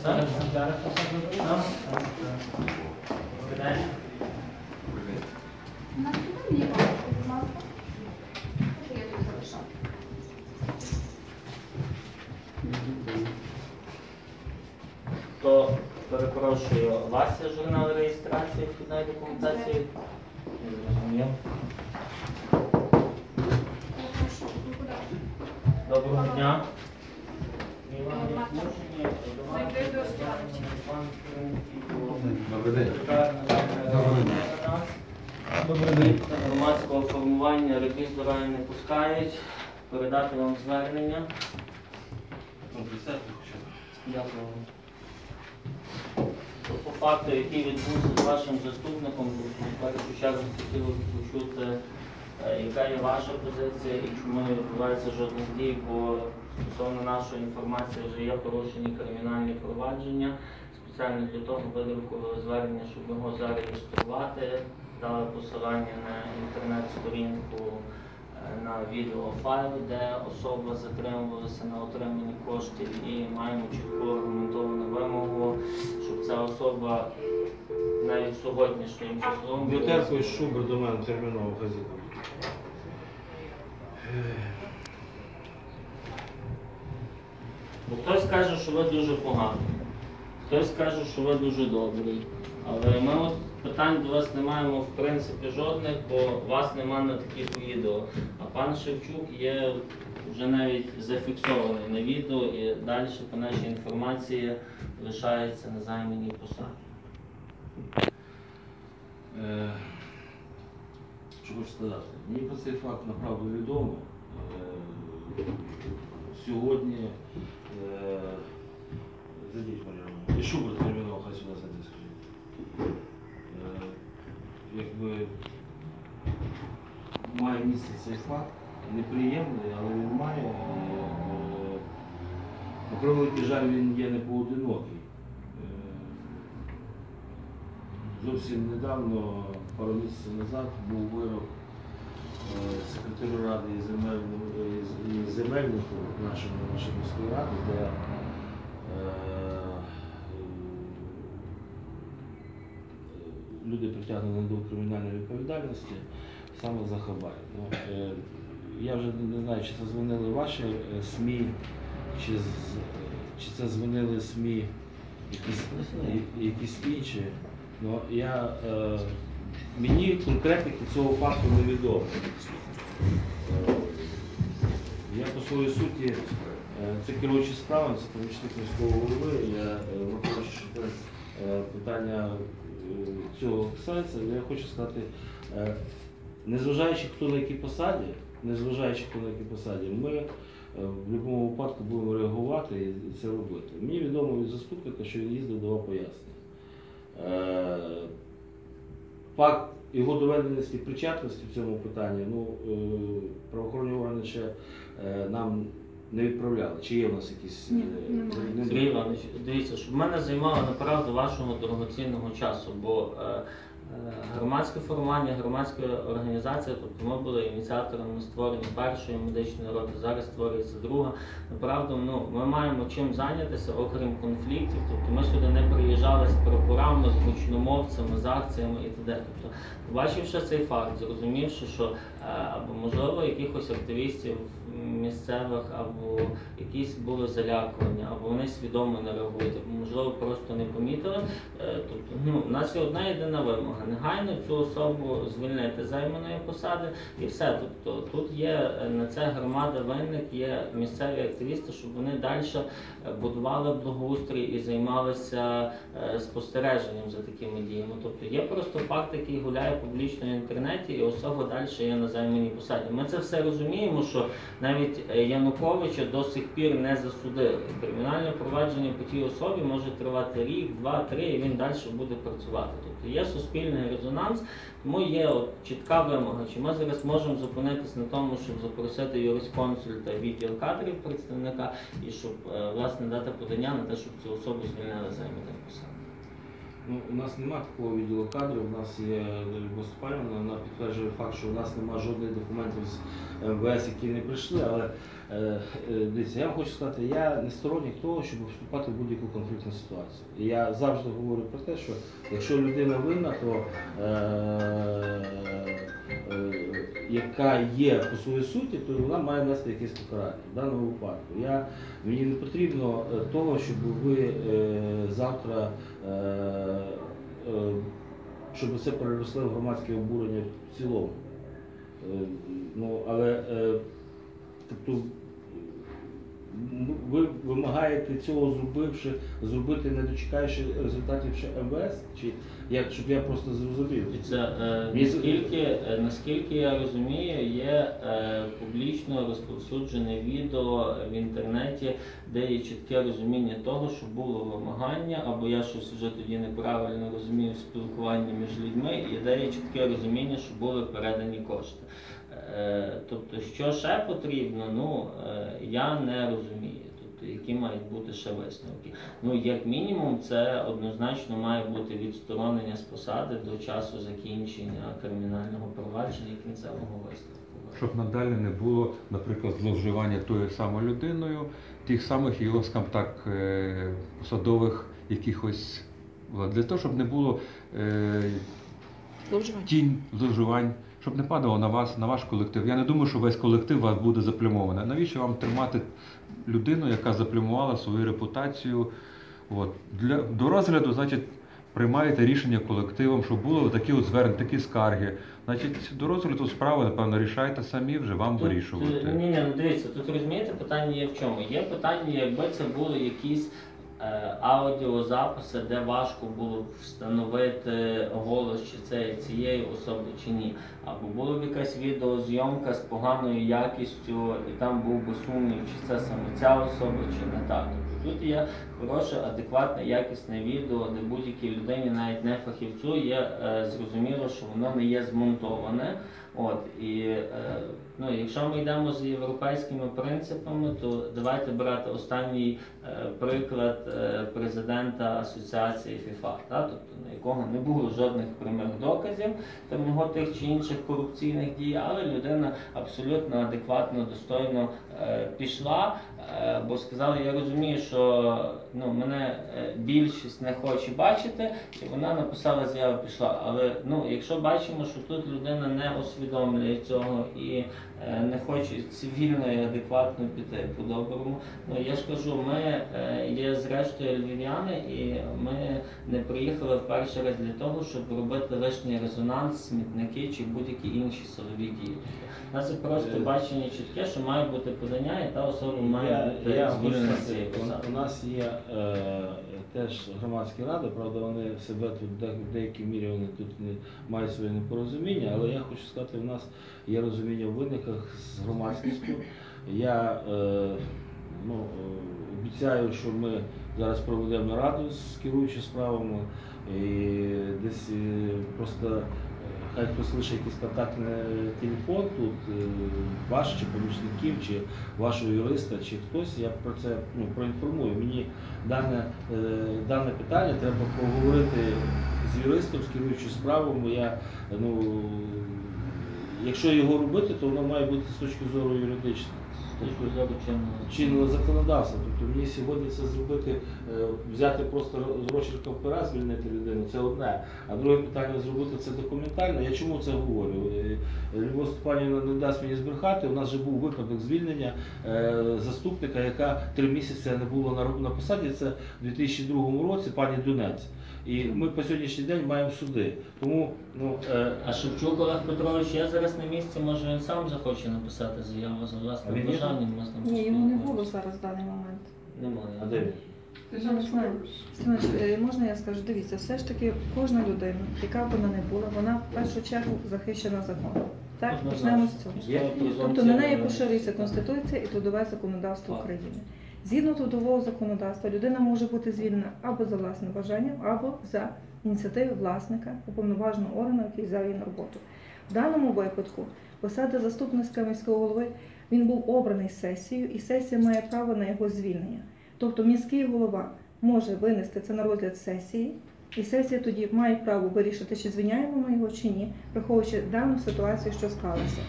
Все? Так? Добрий день. На сьогодні, будь ласка. Я тут залишав? То перепрошую, у вас є журнал реєстрації вхідної документації? Не зрозумів. Доброго дня. До. Добрий день. Громадського формування ревізора не пускають. Передати вам звернення. Дякую. То По факту, який відбувся з вашим заступником, в першу чергу хотів почути, яка є ваша позиція і чому не відбувається жодних дій, бо стосовно нашої інформації вже є порушені кримінальні провадження. Спеціально для того видрукували звернення, щоб його зареєструвати, дали посилання на інтернет-сторінку е, на відеофайл, де особа затримувалася на отриманні коштів і маємо чітко аргументовану вимогу, щоб ця особа навіть сьогоднішнім числом із Шубер до мене терміново газета. Бо хтось каже, що ви дуже поганий, хтось каже, що ви дуже добрий. Але ми от питань до вас не маємо в принципі жодних, бо вас нема на таких відео. А пан Шевчук є вже навіть зафіксований на відео і далі по нашій інформації лишається на займаній посаді. Е, Що хочу сказати? Мені про цей факт направду відомо. Сьогодні е, зайдіть, Мар'яна. І Шубер терміново хай сюди зайде скажіть. Е, Якби має місце цей факт, неприємний, але він має. І, е, превеликий жаль, він є не поодинокий. Е, Зовсім недавно, пару місяців назад, був вирок секретарю ради і земельнику нашої нашої міської ради, де е, е, люди притягнені до кримінальної відповідальності саме за хабар. Ну, е, я вже не знаю, чи це дзвонили ваші СМІ, чи, чи це дзвонили СМІ якісь, якісь інші. Ну, я, е, мені конкретики цього факту невідомо. Е, Я по своїй суті, е, це керуючі справами, це помічник міського голови. Я е, що це питання цього касається, я хочу сказати, незважаючи хто на якій посаді, незважаючи хто на якій посаді, ми в будь-якому випадку будемо реагувати і це робити. Мені відомо від заступника, що він їздив давав пояснення. Факт його доведеності причетності в цьому питанні, ну, е, правоохоронні органи ще е, нам не відправляли. Чи є в нас якісь. Ні, е, немає. не- Сергій Іванович, дивіться, щоб мене займало направду вашого дорогоцінного часу, бо громадське формування, громадська організація, тобто ми були ініціаторами створення першої медичної роти, зараз створюється друга. Направду, ну, ми маємо чим зайнятися, окрім конфліктів. Тобто ми сюди не приїжджали з прапорами, з гучномовцями, з акціями і т.д. Тобто, побачивши цей факт, зрозумівши, що е, або можливо якихось активістів місцевих, або якісь були залякування, або вони свідомо не реагують, або можливо просто не помітили. Е, Тобто, ну, у нас є одна єдина вимога. Негайно цю особу звільнити займаної посади і все. Тобто тут є е, на це громада винник, є місцеві активісти, щоб вони далі будували благоустрій і займалися е, спостереженням за такими діями. Тобто є просто факт, який гуляє публічно в інтернеті, і особа далі є на займаній посаді. Ми це все розуміємо, що навіть е, Януковича до сих пір не засудили. Кримінальне провадження по тій особі може тривати рік, два, три, і він далі буде працювати. Тобто є суспільний резонанс, тому є от чітка вимога. Чи ми зараз можемо зупинитись на тому, щоб запросити юрисконсульта відділ кадрів представника і щоб е, власне дати подання на те, щоб цю особу звільнили з займаних посад. Ну, у нас немає такого відділу кадрів, у нас є Любов Степанівна, вона підтверджує факт, що у нас немає жодних документів з МВС, які не прийшли, але е, е, дивіться, я вам хочу сказати, я не сторонник того, щоб вступати в будь-яку конфліктну ситуацію. І я завжди говорю про те, що якщо людина винна, то е, е, яка є по своїй суті, то вона має нести якесь покарання. В даному випадку. Я, мені не потрібно е, того, щоб ви е, завтра, е, е, щоб це переросло в громадське обурення в цілому. Е, ну, але тобто, ви вимагаєте цього зробивши, зробити не дочекаючи результатів ще МВС? Чи як, щоб я просто зрозумів? Це е, наскільки, е, наскільки я розумію, є е, публічно розповсюджене відео в інтернеті, де є чітке розуміння того, що було вимагання, або я щось вже тоді неправильно розумів в спілкуванні між людьми, і де є чітке розуміння, що були передані кошти. Е, тобто, що ще потрібно, ну е, я не розумію. Тобто, які мають бути ще висновки. Ну, як мінімум, це однозначно має бути відсторонення з посади до часу закінчення кримінального провадження і кінцевого висновку. щоб надалі не було, наприклад, зловживання тою самою людиною, тих самих його, скажімо так, е, посадових якихось. Для того, щоб не було е, тінь зловживань, щоб не падало на вас, на ваш колектив. Я не думаю, що весь колектив вас буде заплюмований. Навіщо вам тримати людину, яка заплюмувала свою репутацію? От. Для, до розгляду, значить, приймаєте рішення колективом, щоб було такі от звернення, такі скарги. Значить, до розгляду справи, напевно, рішайте самі вже вам Тут, вирішувати. е, Ні, ні, ну дивіться, тут розумієте, питання є в чому. Є питання, якби це були якісь аудіозаписи, де важко було встановити голос, чи це цієї особи, чи ні. Або була б якась відеозйомка з поганою якістю, і там був би сумнів, чи це саме ця особа, чи не так. Тобто тут є хороше, адекватне, якісне відео, де будь-якій людині, навіть не фахівцю, є е, зрозуміло, що воно не є змонтоване. От і е, ну, якщо ми йдемо з європейськими принципами, то давайте брати останній е, приклад е, президента асоціації ФІФА, та, тобто на якого не було жодних прямих доказів там його тих чи інших корупційних дій, але людина абсолютно адекватно, достойно пішла, е, бо сказали, я розумію, що ну, мене е, більшість не хоче бачити, і вона написала заяву, пішла. Але ну, якщо бачимо, що тут людина не усвідомлює цього і е, не хоче цивільно і адекватно піти по-доброму, ну я ж кажу, ми е, є зрештою львів'яни, і ми не приїхали в перший раз для того, щоб робити лишній резонанс, смітники чи будь-які інші силові дії. У нас просто Е, бачення чітке, що має бути подання, і та особа має бути я хочу звільнена з сказати, цієї у- посади. у нас є е, теж громадські ради, правда, вони себе тут де- в деякій мірі вони тут не мають своє непорозуміння, але я хочу сказати, у нас є розуміння в виниках з громадськістю. Я е, ну, е, обіцяю, що ми зараз проведемо нараду з керуючими справами і десь е, просто. Хай хтось лише якийсь контактний телефон тут, е, ваш чи помічників, чи вашого юриста, чи хтось, я про це ну, проінформую. Мені дане, е, дане питання треба поговорити з юристом, з керуючою справою. Я, ну, якщо його робити, то воно має бути з точки зору юридичної. З точки зору чинного законодавства. Тобто мені сьогодні це зробити, е, взяти просто з розчерком пера, звільнити людину, це одне. А друге питання зробити це документально. Я чому це говорю? Е, Любов Степанівна не дасть мені збрехати. У нас вже був випадок звільнення е, заступника, яка три місяці не було на, посаді. Це в 2002 році, пані Дунець. І ми по сьогоднішній день маємо суди. Тому ну, е, А Шевчук Олег Петрович є зараз на місці, може він сам захоче написати заяву за А бажанням. ми з ним Ні, його не було зараз в даний момент. Немає. а де він? Е, можна я скажу, дивіться, все ж таки кожна людина, яка б вона не була, вона в першу чергу захищена законом. Так, почнемо з цього. Є Тобто на неї невинності. поширюється Конституція і трудове законодавство Так. України. Згідно трудового законодавства, людина може бути звільнена або за власним бажанням, або за ініціативи власника уповноваженого органу, який взяв її на роботу. В даному випадку посада заступництва міського голови він був обраний сесією, і сесія має право на його звільнення. Тобто міський голова може винести це на розгляд сесії І сесія тоді має право вирішити, чи звільняємо ми його чи ні, враховуючи дану ситуацію, що склалася.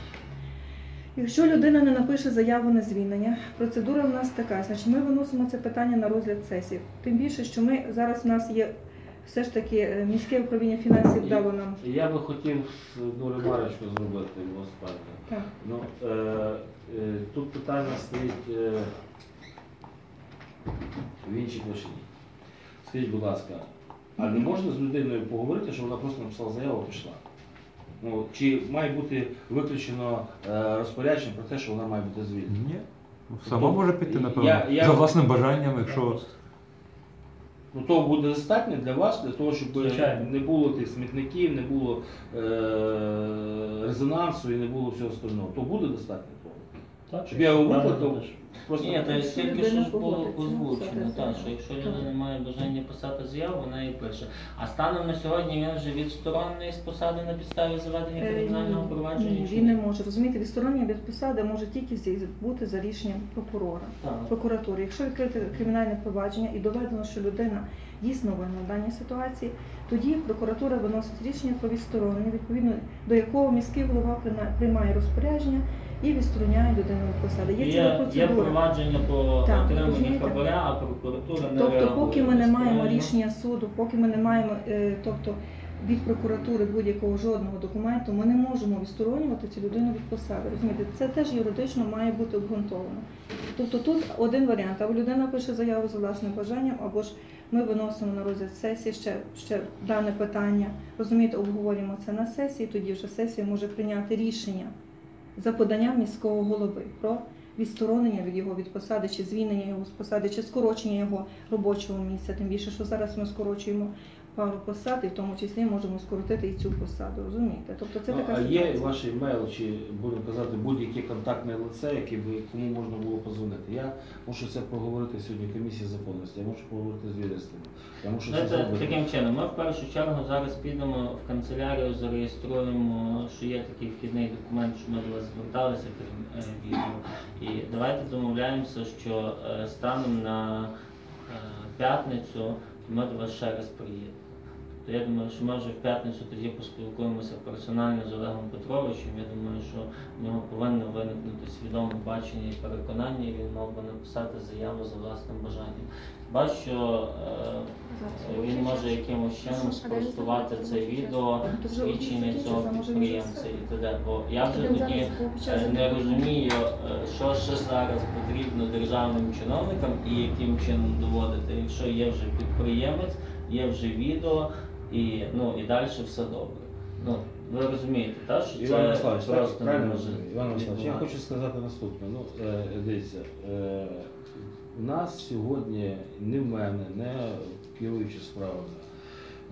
Якщо людина не напише заяву на звільнення, процедура в нас така, значить ми виносимо це питання на розгляд сесії. Тим більше, що ми зараз у нас є все ж таки е, міське управління фінансів дало нам. Я би хотів одну ремарочку зробити в останнє. Так. Ну, е, е, тут питання стоїть е, в іншій площині. Скажіть, будь ласка, а не можна з людиною поговорити, що вона просто написала заяву і пішла? Ну, чи має бути виключено е, розпорядження про те, що вона має бути звільнена? Ні. Сама може піти, напевно, Я- я- за власним бажанням, якщо. Ну, то буде достатньо для вас, для того, щоб Звичайно. не було тих смітників, не було е- резонансу і не було всього остального. То буде достатньо того. Так, Щоб я кажеш. Просто Ні, то Якщо тільки що ж було озвучено, так, що якщо людина має бажання писати заяву, вона її пише. А станом на сьогодні він вже відсторонений з посади на підставі заведення Е, кримінального провадження? Ні, він не може. Розумієте, відсторонення від посади може тільки бути за рішенням прокурора. Так. прокуратури. Якщо відкрити кримінальне провадження і доведено, що людина дійсно винна в даній ситуації, тоді прокуратура виносить рішення про відсторонення, відповідно до якого міський голова приймає розпорядження і відстороняє людину від посади. Є ціла Є, є процедура. провадження по Так, отриманню хабаря, а прокуратура не Тобто, поки ми не маємо рішення суду, поки ми не маємо е, тобто, від прокуратури будь-якого жодного документу, ми не можемо відсторонювати цю людину від посади. Розумієте, це теж юридично має бути обґрунтовано. Тобто тут один варіант: або людина пише заяву за власним бажанням, або ж ми виносимо на розгляд сесії ще, ще дане питання. Розумієте, обговорюємо це на сесії. Тоді вже сесія може прийняти рішення за поданням міського голови про відсторонення від його від посади, чи звільнення його з посади, чи скорочення його робочого місця. Тим більше, що зараз ми скорочуємо пару посад, і в тому числі можемо скоротити і цю посаду. Розумієте? Тобто це Ну, така а є ситуація. ваш емейл, чи будемо казати, будь-яке контактне лице, яке би кому можна було позвонити. Я мушу це проговорити сьогодні в комісії законності, я мушу поговорити з відомствами. Я мушу це зробити. таким чином, ми в першу чергу зараз підемо в канцелярію, зареєструємо, що є такий вхідний документ, що ми до вас зверталися крім е, відео. І давайте домовляємося, що е, станом на е, п'ятницю ми до вас ще раз приїдемо. То я думаю, що ми вже в п'ятницю тоді поспілкуємося персонально з Олегом Петровичем. Я думаю, що в нього повинно виникнути свідоме бачення і переконання, і він мав би написати заяву за власним бажанням. Бачу, що е, він може якимось чином спростувати це відео, свідчення цього підприємця і т.д. Бо я вже тоді е, не розумію, е, що ще зараз потрібно державним чиновникам і яким чином доводити, якщо є вже підприємець, є вже відео, і ну і далі все добре. Ну ви розумієте, так що Іван це так, просто не може. Іван Владиславович, я хочу сказати наступне. Ну, е, дивіться, е, у нас сьогодні не в мене, не в керуючі справами,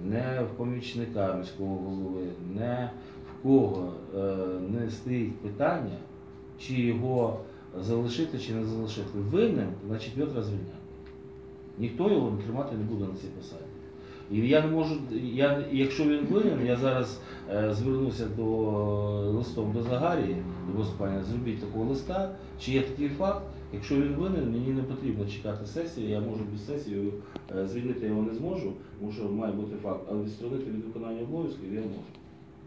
не в помічника міського голови, не в кого е, не стоїть питання, чи його залишити, чи не залишити. Винен, значить його звільняти. Ніхто його тримати не буде на цій посаді. І я не можу, я, якщо він винен, я зараз е, звернуся до листом до Загарії, до Госпання, зробіть такого листа, чи є такий факт. Якщо він винен, мені не потрібно чекати сесії, я можу без сесії е, звільнити його не зможу, тому що має бути факт, але відсторонити від виконання обов'язків я можу.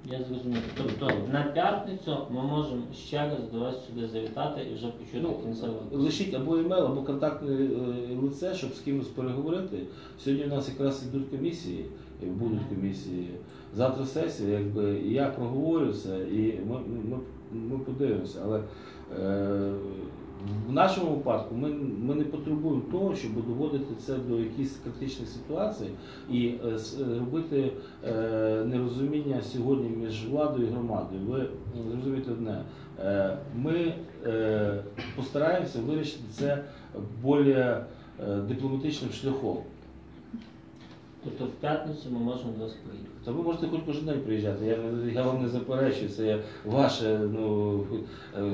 Я зрозумів. Тобто на п'ятницю ми можемо ще раз до вас сюди завітати і вже почути Ну, кінцеву. лишіть або емейл, або контактне е, лице, щоб з кимось переговорити. Сьогодні у нас якраз ідуть комісії, і будуть комісії. Завтра сесія, якби і я проговорю все, і ми, ми, ми подивимося. Але е, в нашому випадку ми, ми не потребуємо того, щоб доводити це до якихось критичних ситуацій і е, е, робити е, нерозуміння сьогодні між владою і громадою. Ви зрозумієте одне. Ми постараємося вирішити це більш дипломатичним шляхом. Тобто в п'ятницю ми можемо до вас приїхати. Та ви можете хоч кожен день приїжджати. Я, я вам не заперечую, це є ваше. Ну, е,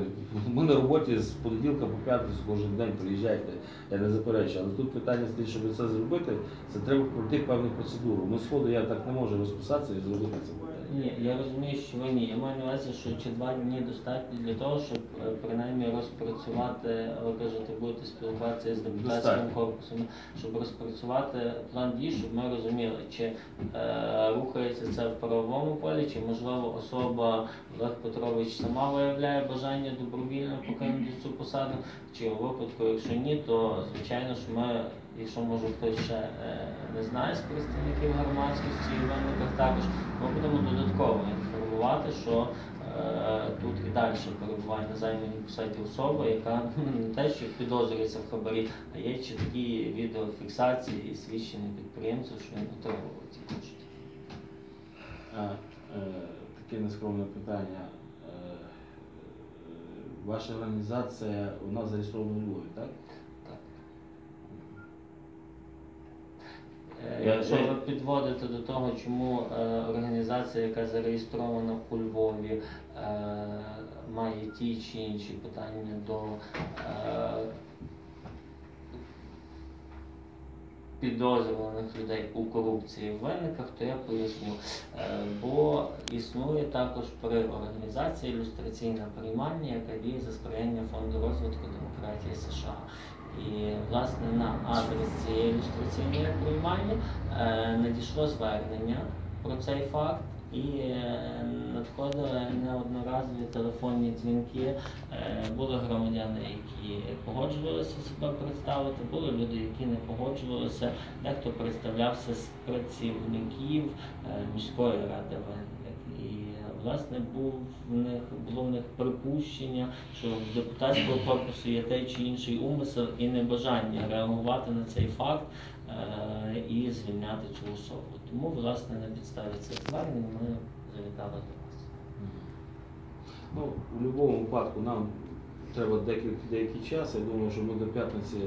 ми на роботі з понеділка по п'ятницю кожен день приїжджайте. Я не заперечую. Але тут питання стоїть, щоб це зробити, це треба пройти певну процедуру. Ми сходу я так не можу розписатися і зробити це. Ні, я розумію, що ви ні. Я маю на увазі, що чи два дні достатньо для того, щоб е, принаймні розпрацювати, ви кажете, будете спілкуватися з депутатським Достатньо. корпусом, щоб розпрацювати план дій, щоб ми розуміли, чи е, рухається це в правовому полі, чи можливо особа Олег Петрович сама виявляє бажання добровільно покинути цю посаду, чи у випадку, якщо ні, то звичайно ж ми, якщо може хтось ще е, не знає з представників громадськості і виниках також, ми будемо додатково інформувати, що е, тут і далі перебуває на займаній посаді особа, яка не те, що підозрюється в хабарі, а є чіткі відеофіксації і свідчення підприємців, що він отримував ці кошти. Е, таке нескромне питання. Ваша організація у нас зареєстрована у Львові? Так. Я- Е, Якщо ви підводите до того, чому е, організація, яка зареєстрована у Львові, е, має ті чи інші питання до е, підозрюваних людей у корупції в виниках, то я поясню. Е, Бо існує також при організації ілюстраційна приймальня, яка діє за сприяння фонду розвитку демократії США. І власне на адрес цієї ілюстраційної приймальні е, надійшло звернення про цей факт. І е, надходили неодноразові телефонні дзвінки. Е, Були громадяни, які погоджувалися себе представити, були люди, які не погоджувалися. Дехто представлявся з працівників е, міської ради Винник. І власне був в них було в них припущення, що в депутатського корпусу є той чи інший умисел і небажання реагувати на цей факт і звільняти цю особу. Тому, власне, на підставі цих звернень ми завітали до вас. Ну, у будь-якому випадку нам треба деякий, час. Я думаю, що ми до п'ятниці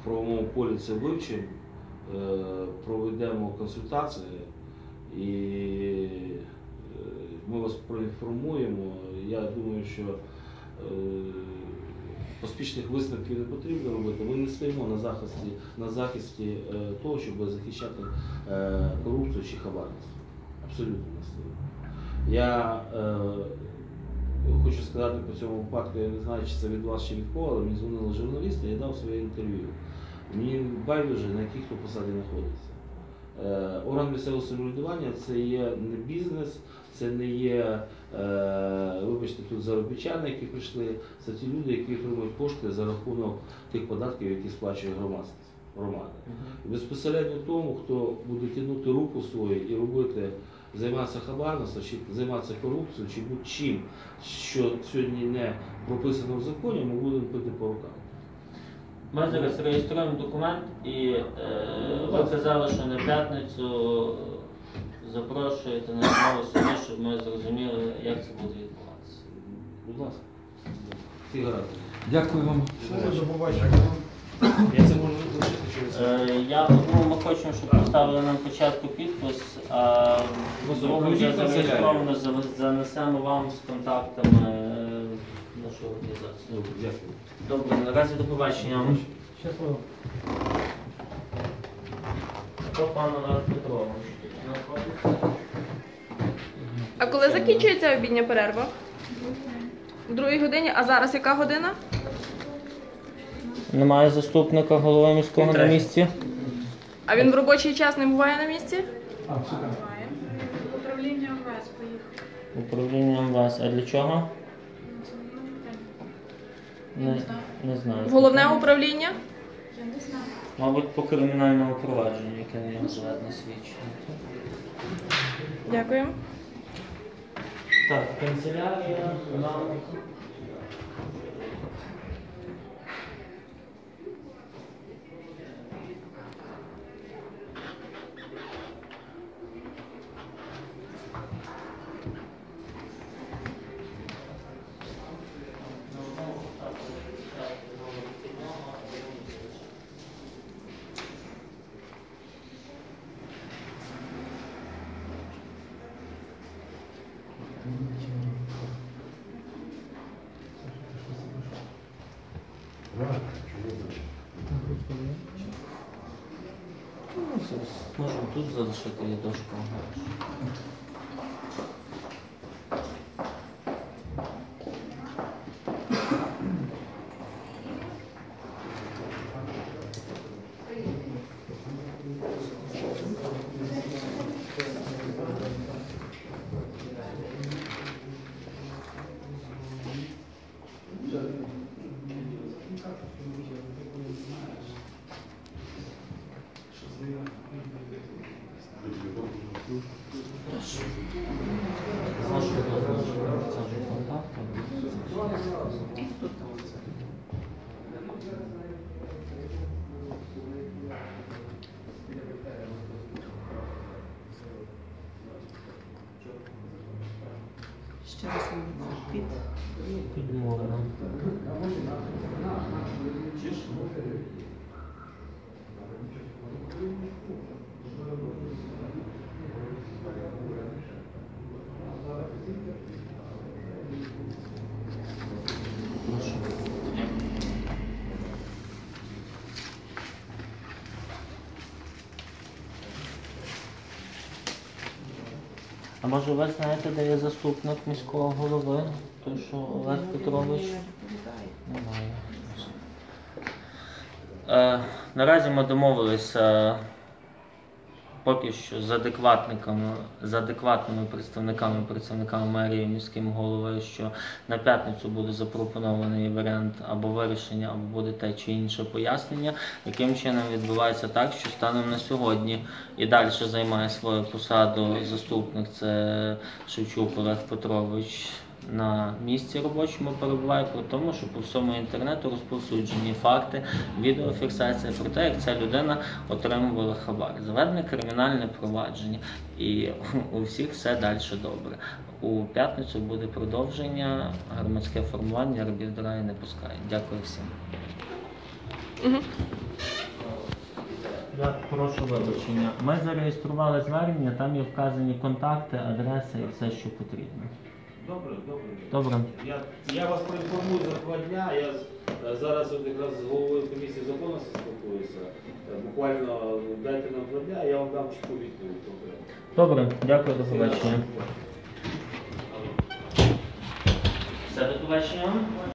в правовому полі це вивчимо, е, проведемо консультації і е, ми вас проінформуємо. Я думаю, що е, поспішних висновків не потрібно робити. Ми не стоїмо на захисті, на захисті е, того, щоб захищати е, корупцію чи хабарництво. Абсолютно не стоїмо. Я е, хочу сказати по цьому випадку, я не знаю, чи це від вас чи від кого, але мені дзвонили журналісти, я дав своє інтерв'ю. Мені байдуже, на яких хто посаді знаходиться. Е, орган місцевого самоврядування це є не бізнес, це не є, е, вибачте, тут заробітчани, які прийшли, це ті люди, які отримують кошти за рахунок тих податків, які сплачує громадськість, громада. І безпосередньо тому, хто буде тягнути руку свою і робити, займатися хабарництвом, чи займатися корупцією, чи будь-чим, що сьогодні не прописано в законі, ми будемо пити по рукам. Ми зараз реєструємо документ і е, ви казали, що на п'ятницю запрошуєте на знову суді, щоб ми зрозуміли, як це буде відбуватися. Будь ласка. Дякую вам. Я це можу лишити через. Е, я ну, ми хочемо, щоб поставили нам спочатку підпис, а в вже зареєстровано за- занесемо вам з контактами нашої організації. Добре, дякую. Добре, наразі до побачення. Хто пан Олег Петрович? знаходиться? А коли закінчується обідня перерва? В другій годині, а зараз яка година? Немає заступника голови міського на місці. А він в робочий час не буває на місці? Управління МВС поїхав. Управління МВС. А для чого? Не Не, знаю. головне управління? Я не знаю. Мабуть, по кримінальному провадженню, яке не зведено свідчення. Дякую. Так, канцелярія нам. Ну, все, Можемо тут залишити є дошку. Ще да съм опит. Или мога да. Thank you. А може ви знаєте, де є заступник міського голови? Той, що Олег Петрович? Немає. Е, наразі ми домовилися поки що з адекватниками, з адекватними представниками, працівниками мерії, міським головою, що на п'ятницю буде запропонований варіант або вирішення, або буде те чи інше пояснення, яким чином відбувається так, що станом на сьогодні і далі займає свою посаду заступник, це Шевчук Олег Петрович. На місці робочому перебуває при тому, що по всьому інтернету розповсюджені факти, відеофіксація про те, як ця людина отримувала хабар. Заведене кримінальне провадження, і у всіх все далі добре. У п'ятницю буде продовження, громадське формування робіт драє не пускає. Дякую всім. Я прошу вибачення. Ми зареєстрували звернення, там є вказані контакти, адреса і все, що потрібно. Добре, добре. Добре. Я, я вас проінформую за два дня. Я е, зараз от якраз з головою комісії законності спілкуюся. Е, Буквально дайте нам два дня, я вам дам чітку відповідь. Добре, дякую, до побачення. Все, до побачення.